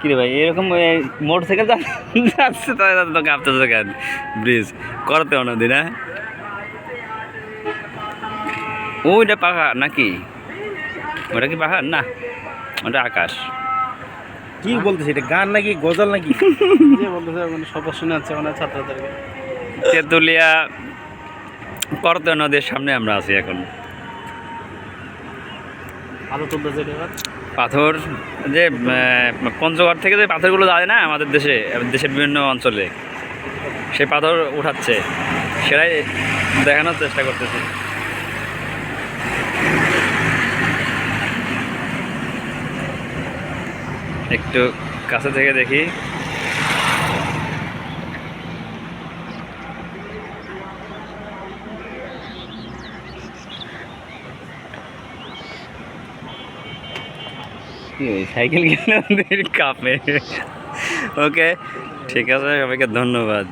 কি রে ভাই? এরকম মোটর সাইকেল যাচ্ছে তাই তো কাঁপতেছে কেন? ব্রিজ। করতে নদী না ওইটা পাহাড় নাকি? ওটা কি পাহাড়? না ওটা আকাশ। কি বলতেছে এটা? গান নাকি গজল নাকি? বলতেছে সবার শুনে যাচ্ছে মানে ছাত্রদেরকে। তেঁতুলিয়া করতে নদীর সামনে আমরা আছি এখন। আলো তুলতেছে এটা পাথর, যে পঞ্চগড় থেকে যে পাথরগুলো যায় না আমাদের দেশে, দেশের বিভিন্ন অঞ্চলে, সেই পাথর উঠাচ্ছে। সেটাই দেখানোর চেষ্টা করতেছি। একটু কাছে থেকে দেখি। সাইকেল কিনলে কাপে? ওকে ঠিক আছে সবাইকে ধন্যবাদ।